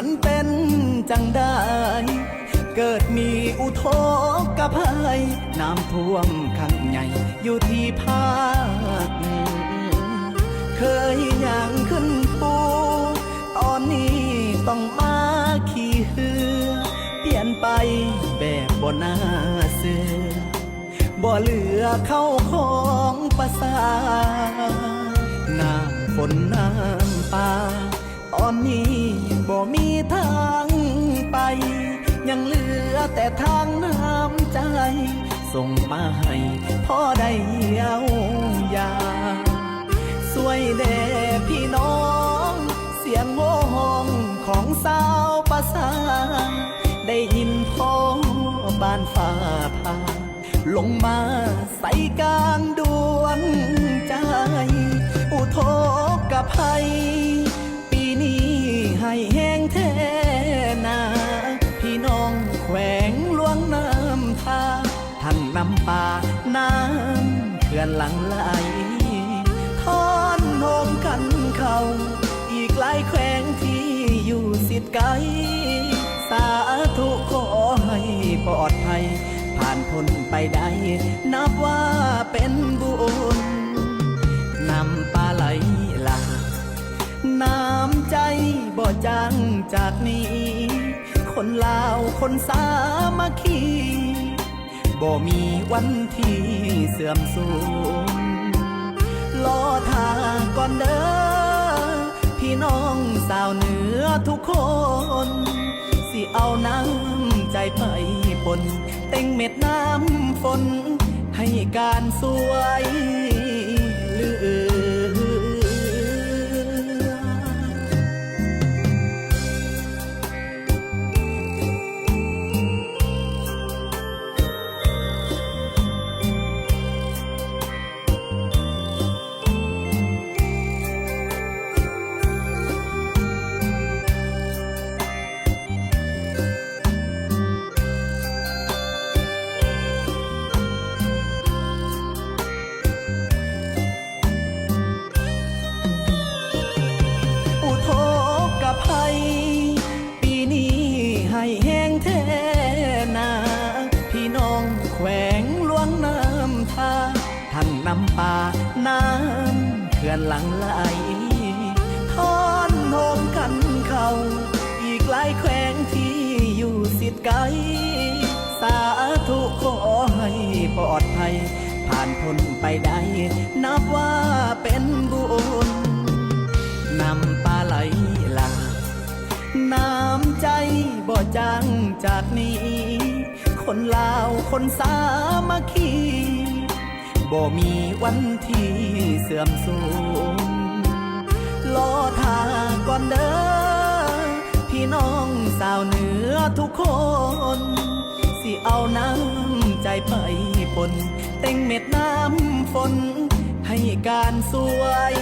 มันเป็นจังได้ เกิดมีอุทกกระภัยน้ำท่วมขังใหญ่อยู่ที่ภาคเหนือเคยย่างขึ้นปูตอนนี้ต้องมาขี่เหือ เปลี่ยนไปแบบบนหน้าเสือบ่เหลือเข้าของประสาน้ำฝนน้ำป่าตอนนี้ บ่มีทางไป ยังเหลือแต่ทางน้ำใจ ส่งมาให้พ่อได้เยียวยาสวยแด่พี่น้อง เสียงโวห้องของสาวประสา ได้ยินพ่อบ้านฟ้าผ่าลงมาใส่กลางดวงใจ อุทกภัยปีนี้ ให้แห้งแท้นาพี่น้องแขวงหลวงน้ำทาทั้งน้ำป่าน้ำเขื่อนหลังไหลทอนโหมกันเขาอีกหลายแขวงที่อยู่สิทธิ์ไกลสาธุขอให้ปลอดภัย ผ่านพ้นไปได้นับ จากนี้ คนลาวคนสามัคคีบ่มีวันที่เสื่อมสูญรอทาก่อนเด้อพี่น้องสาวเหนือทุกคน สิเอาน้ำใจไปปนเต็งเม็ดน้ำฝนให้การสวย ภัย ปีนี้ให้แห้งแท้นาพี่น้องแขวงหลวงน้ำทาทั้งน้ำป่าน้ำเขื่อนหลังไหลทอนโหมกันเขาอีกหลายแขวงที่อยู่สิทธิ์ไกล สาธุขอให้ปลอดภัย ผ่านพ้นไปได้ นับว่าเป็นบุญนำ จางจากนี้ คนลาวคนสามัคคีบ่มีวันที่เสื่อมสูญรอท่าก่อนเด้อพี่น้องสาวเหนือทุกคน สิเอาน้ำใจไปปนเต็งเม็ดน้ำฝนให้การสวย